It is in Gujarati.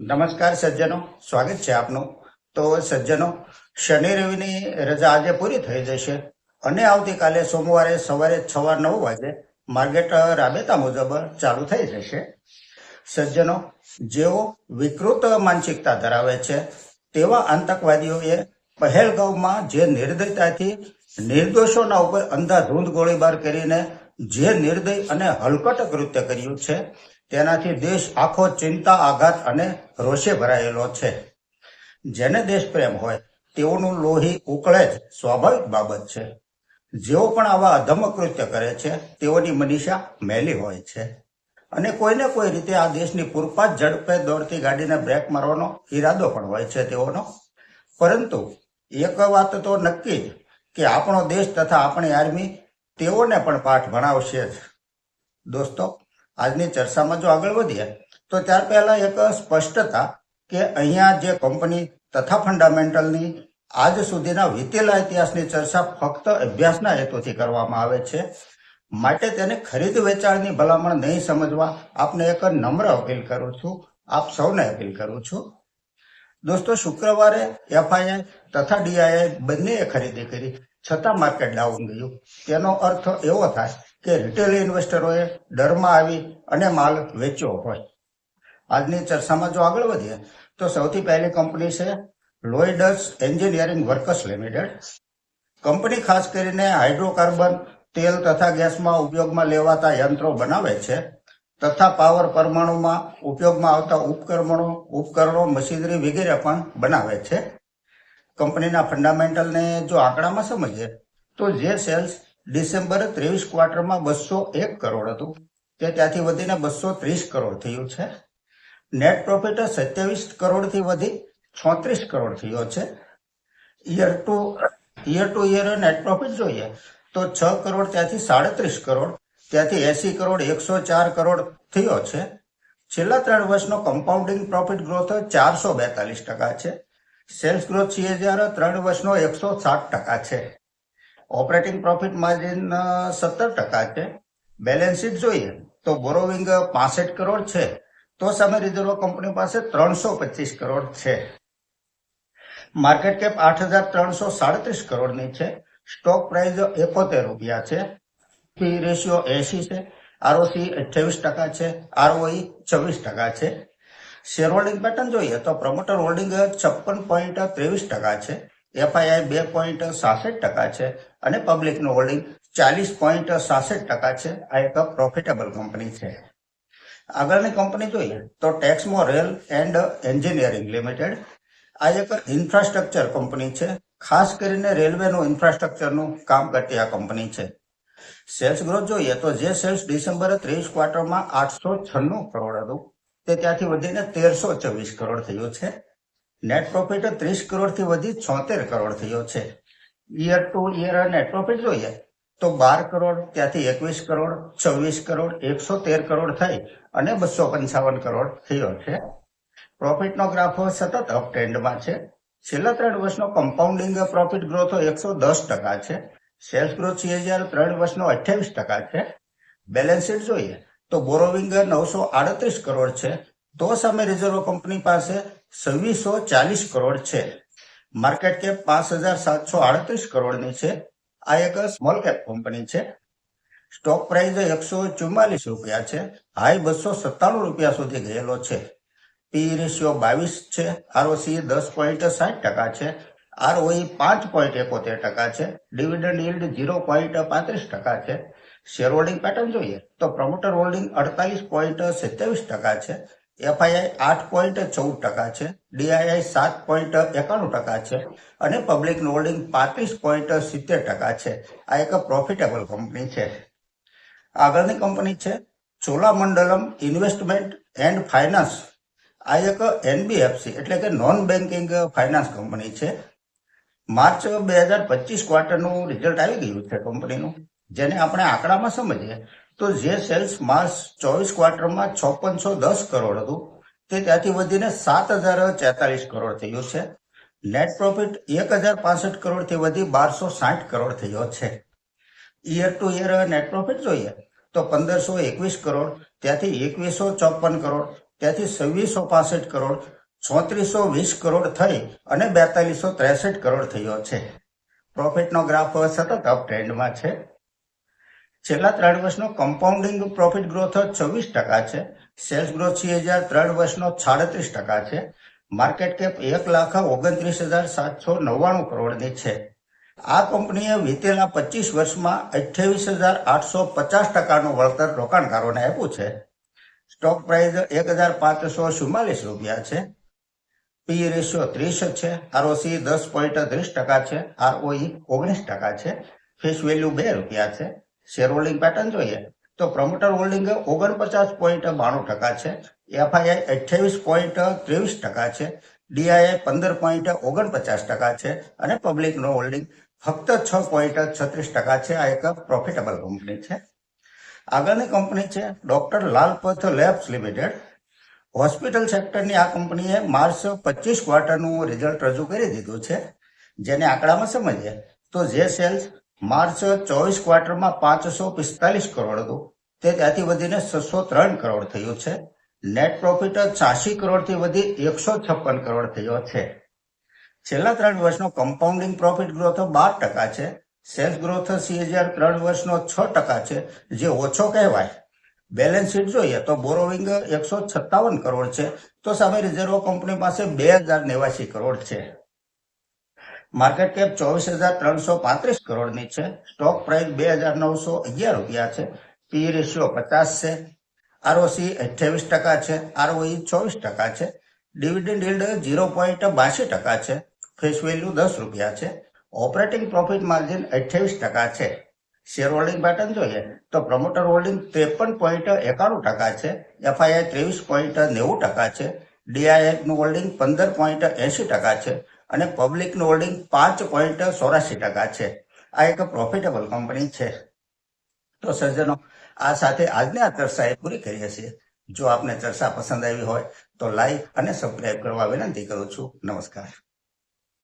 નમસ્કાર સજ્જનો. સ્વાગત છે આપનું. તો સજ્જનો, શનિ રવિની રજા આજે પૂરી થઈ જશે અને આવતીકાલે સોમવારે સવારે છ નવ વાગે માર્કેટ રાબેતા મુજબ ચાલુ થઈ જશે. સજ્જનો, જેઓ વિકૃત માનસિકતા ધરાવે છે, તેવા આતંકવાદીઓએ પહેલગાંવમાં જે નિર્દયતાથી નિર્દોષોના ઉપર અંધાધૂંધ ગોળીબાર કરીને જે નિર્દય અને હલકટ કૃત્ય કર્યું છે, તેનાથી દેશ આખો ચિંતા, આઘાત અને રોષે ભરાયેલો છે. જેને દેશપ્રેમ હોય, તેઓનું લોહી ઉકળે જ સ્વાભાવિક બાબત છે. જેઓ પણ આવા અધમ કૃત્ય કરે છે, તેઓની મનીષા મેલી હોય છે. અને કોઈને કોઈ રીતે આ દેશની પૂરપાટ ઝડપે દોડતી ગાડીને બ્રેક મારવાનો ઈરાદો પણ હોય છે તેઓનો. પરંતુ એક વાત તો નક્કી જ, કે આપણો દેશ તથા આપણી આર્મી તેઓને પણ પાઠ ભણાવશે જ. દોસ્તો, આજની ચર્ચામાં જો આગળ વધીએ, તો ત્યાર પહેલા એક સ્પષ્ટતા કે અહીંયા જે કંપની તથા ફંડામેન્ટલની આજ સુધીના વીતેલા ઇતિહાસની ચર્ચા ફક્ત અભ્યાસના હેતુથી કરવામાં આવે છે. માટે તેને ખરીદ વેચાણની ભલામણ નહીં સમજવા આપને એક નમ્ર અપીલ કરું છું. આપ સૌને અપીલ કરું છું. દોસ્તો, શુક્રવારે એફઆઈઆઈ તથા ડીઆઈઆઈ બંનેએ ખરીદી કરી. છતાં માર્કેટ ડાઉન ગયું. તેનો અર્થ એવો થાય કે રિટેલ ઇન્વેસ્ટરોએ ડરમાં આવી અને માલ વેચ્યો હોય. આજની ચર્ચામાં જો આગળ વધીએ, તો સૌથી પહેલી કંપની છે Lloyds engineering workers limited company ખાસ કરીને હાઇડ્રોકાર્બન, તેલ તથા ગેસમાં ઉપયોગમાં લેવાતા યંત્રો બનાવે છે તથા પાવર પરમાણુમાં ઉપયોગમાં આવતા ઉપકરણો ઉપકરણો, મશીનરી વગેરે પણ બનાવે છે. કંપનીના ફંડામેન્ટલને જો આંકડામાં સમજીએ, તો જે સેલ્સ ડિસેમ્બર ત્રેવીસ ક્વાર્ટરમાં બસો એક કરોડ હતું, તે ત્યાંથી વધીને બસો ત્રીસ કરોડ થયું છે. નેટ પ્રોફિટ સત્યાવીસ કરોડથી વધી છોત્રીસ કરોડ થયો છે. Year to year to year net profit જોઈએ, તો છ કરોડ ત્યાંથી સાડત્રીસ કરોડ, ત્યાંથી એસી કરોડ એકસો ચાર કરોડ થયો છે. છેલ્લા ત્રણ વર્ષનો કમ્પાઉન્ડિંગ પ્રોફિટ ગ્રોથ ચારસો બેતાલીસ ટકા છે. સેલ્સ ગ્રોથ સીએજીઆર ત્રણ વર્ષનો એકસો સાત ટકા છે. ઓપરેટિંગ પ્રોફિટ માર્જિન સત્તર ટકા છે. બેલેન્સ શીટ જોઈએ તો બોરોવિંગ પાસઠ કરોડ છે. તો સામે રિઝર્વ કંપની પાસે ત્રણસો પચીસ કરોડ છે. માર્કેટ કેપ આઠ હજાર ત્રણસો સાડત્રીસ કરોડની છે. સ્ટોક પ્રાઇસ એકોતેર રૂપિયા છે. પી રેશિયો એસી છે. આરઓસી અઠ્યાવીસ ટકા છે. આરઓઈ છવ્વીસ ટકા છે. શેર હોલ્ડિંગ પેટર્ન જોઈએ તો પ્રમોટર હોલ્ડિંગ છપ્પન પોઈન્ટ ત્રેવીસ ટકા છે. એફઆઈઆઈ બે પોઈન્ટ સાસઠ ટકા છે અને પબ્લિકનું હોલ્ડિંગ ચાલીસ પોઈન્ટ સાસઠ ટકા છે. આ એક પ્રોફિટેબલ કંપની છે. આગળની કંપની જોઈએ તો Texmaco rail and engineering limited આ એક ઇન્ફ્રાસ્ટ્રક્ચર કંપની છે. ખાસ કરીને રેલવેનું ઇન્ફ્રાસ્ટ્રક્ચરનું કામ કરતી આ કંપની છે. સેલ્સ ગ્રોથ જોઈએ તો જે સેલ્સ ડિસેમ્બર ત્રેવીસ ક્વાર્ટરમાં આઠસો છન્નું કરોડ હતું. તે ત્યાંથી વધીને તેરસો ચોવીસ કરોડ થયો છે. નેટ પ્રોફિટ ત્રીસ કરોડથી વધી છોતેર કરોડ થયો છે. Year to year net profit જોઈએ તો બાર કરોડ, ત્યાંથી એકવીસ કરોડ, છવ્વીસ કરોડ, એકસો તેર કરોડ થઈ અને બસો પંચાવન કરોડ થયો છે. પ્રોફિટનો ગ્રાફ સતત અપ ટ્રેન્ડમાં છે. છેલ્લા ત્રણ વર્ષનો કમ્પાઉન્ડિંગ પ્રોફિટ ગ્રોથ એકસો દસ ટકા છે. સેલ્સ ગ્રોથ સીએજીઆર ત્રણ વર્ષનો અઠ્યાવીસ ટકા છે. બેલેન્સ શીટ જોઈએ તો બોરોવિંગ નવસો આડત્રીસ કરોડ છે. તો સામે રિઝર્વ કંપની પાસે છવ્વીસો ચાલીસ કરોડ છે. માર્કેટ કેપ પાંચ હજાર સાતસો આડત્રીસ કરોડની છે. આ એક સ્મોલ કેપ કંપની છે. સ્ટોક પ્રાઇસ એકસો ચુમ્માલીસ રૂપિયા છે. હાઈ બસો સત્તાણું રૂપિયા સુધી ગયેલો છે. પી રેશિયો બાવીસ છે. આરઓસી દસ પોઈન્ટ સાઠ ટકા છે. આરઓઈ પાંચ પોઈન્ટ એકોતેર ટકા છે. ડિવિડન્ડ યીલ્ડ ઝીરો પોઈન્ટ પાંત્રીસ ટકા છે. શેર હોલ્ડિંગ પેટર્ન જોઈએ તો પ્રમોટર હોલ્ડિંગ અડતાલીસ પોઈન્ટ સત્યાવીસ ટકા છે, એફઆઈઆઈ આઠ પોઈન્ટ ચૌદ ટકા છે, ડીઆઈઆઈ સાત પોઈન્ટ એકાણું ટકા છે અને પબ્લિકનું હોલ્ડિંગ પાંત્રીસ પોઈન્ટ સિત્તેર ટકા છે. આ એક પ્રોફિટેબલ કંપની છે. આગળની કંપની છે ચોલામંડલમ ઇન્વેસ્ટમેન્ટ એન્ડ ફાઇનાન્સ. આ એક એનબીએફસી એટલે કે નોન બેન્કિંગ ફાઇનાન્સ કંપની છે. માર્ચ બે હજાર પચીસ ક્વાર્ટરનું રિઝલ્ટ આવી ગયું છે કંપનીનું જેને આપણે આંકડામાં સમજીએ, તો જે સેલ્સ માસ ચોવીસ ક્વાર્ટરમાં ચોપનસો દસ કરોડ હતું, તે ત્યાંથી વધીને સાત હજાર ચેતાલીસ કરોડ થયું છે. નેટ પ્રોફિટ એક હજાર પાસઠ કરોડથી વધી બારસો સાઠ કરોડ થયો છે. Year to year net profit જોઈએ, તો પંદરસો એકવીસ કરોડ, ત્યાંથી એકવીસો ચોપન કરોડ, ત્યાંથી છવ્વીસો પાસઠ કરોડ ચોત્રીસો વીસ કરોડ થઈ અને બેતાલીસો ત્રેસઠ કરોડ થયો છે. પ્રોફિટનો ગ્રાફ સતત અપ ટ્રેન્ડમાં છે. છેલ્લા ત્રણ વર્ષનો કમ્પાઉન્ડિંગ પ્રોફિટ ગ્રોથ છવ્વીસ ટકા છે. સેલ્સ ગ્રોથ છે હજાર, ત્રણ વર્ષનો સાડત્રીસ ટકા છે. માર્કેટ કેપ એક લાખ ઓગણત્રીસ હજાર સાતસો નવ્વાણું કરોડની છે. આ કંપનીએ વીતેલા પચીસ વર્ષમાં અઠ્યાવીસ હજાર આઠસો પચાસ ટકાનું વળતર રોકાણકારોને આપ્યું છે. સ્ટોક પ્રાઇસ એક હજાર પાંચસો ચુમ્માલીસ રૂપિયા છે. પી રેશિયો ત્રીસ છે. આરઓસી દસ પોઈન્ટ ત્રીસ ટકા છે. આરઓઈ ઓગણીસ ટકા છે. ફેસ વેલ્યુ બે રૂપિયા છે. શેર હોલ્ડિંગ પેટર્ન જોઈએ, તો પ્રમોટર હોલ્ડિંગ ઓગણપચાસ પોઈન્ટ બાણું ટકા છે એફઆઈઆઈ અઠ્યાવીસ પોઈન્ટ ત્રેવીસ ટકા છે ડીઆઈઆઈ પંદર પોઈન્ટ ઓગણપચાસ ટકા છે, અને પબ્લિકનો હોલ્ડિંગ ફક્ત છ પોઈન્ટ છત્રીસ ટકા છે, આ એક પ્રોફિટેબલ કંપની છે. આગળની કંપની છે doctor Lalpath labs limited hospital સેક્ટરની આ કંપનીએ માર્ચ પચીસ ક્વાર્ટરનું રિઝલ્ટ રજૂ કરી દીધું છે, જેને આંકડામાં સમજીએ, તો જે સેલ્સ માર્ચ ચોવીસ ક્વાર્ટરમાં પાંચસો પિસ્તાલીસ કરોડ હતું. તે ત્યાંથી વધીને છસો ત્રણ કરોડ થયું છે. નેટ પ્રોફિટ છ્યાસી કરોડથી વધી એકસો છપ્પન કરોડ થયો છે. છેલ્લા ત્રણ વર્ષનો કમ્પાઉન્ડિંગ પ્રોફિટ ગ્રોથ બાર ટકા છે. સેલ્સ ગ્રોથ સી હજાર ત્રણ વર્ષનો છ ટકા છે, જે ઓછો કહેવાય. બેલેન્સ શીટ જોઈએ તો બોરોવિંગ એકસો સત્તાવન કરોડ છે. તો સામે રિઝર્વ કંપની પાસે બે હજાર નેવાસી કરોડ છે. માર્કેટ કેપ ચોવીસ હજાર ત્રણસો પાંત્રીસ કરોડની છે. સ્ટોક પ્રાઇસ બે હજાર નવસો અગિયાર રૂપિયા છે. પી રેશિયો પચાસ છે. આરઓસી અઠ્યાવીસ ટકા છે. આરઓઈ ચોવીસ ટકા છે. ડિવિડન્ડ યીલ્ડ ઝીરો પોઈન્ટ બાસી ટકા છે. ફેસ વેલ્યુ દસ રૂપિયા છે. ઓપરેટિંગ પ્રોફિટ માર્જિન અઠ્યાવીસ ટકા છે. શેર હોલ્ડિંગ પેટર્ન જોઈએ તો પ્રમોટર હોલ્ડિંગ ત્રેપન પોઈન્ટ એકાણું ટકા છે. એફઆઈઆઈ ત્રેવીસ પોઈન્ટ નેવું ટકા છે. ડીઆઈએફનું હોલ્ડિંગ પંદર પોઈન્ટ એંશી ટકા છે. અને પબ્લિકનું હોલ્ડિંગ પાંચ પોઈન્ટ ચોરાસી ટકા છે. આ એક પ્રોફિટેબલ કંપની છે. તો સજ્જનો, આ સાથે આજની આ ચર્ચા એ પૂરી કરીએ છીએ જો આપને ચર્ચા પસંદ આવી હોય તો લાઈક અને સબસ્ક્રાઈબ કરવા વિનંતી કરું છું. નમસ્કાર.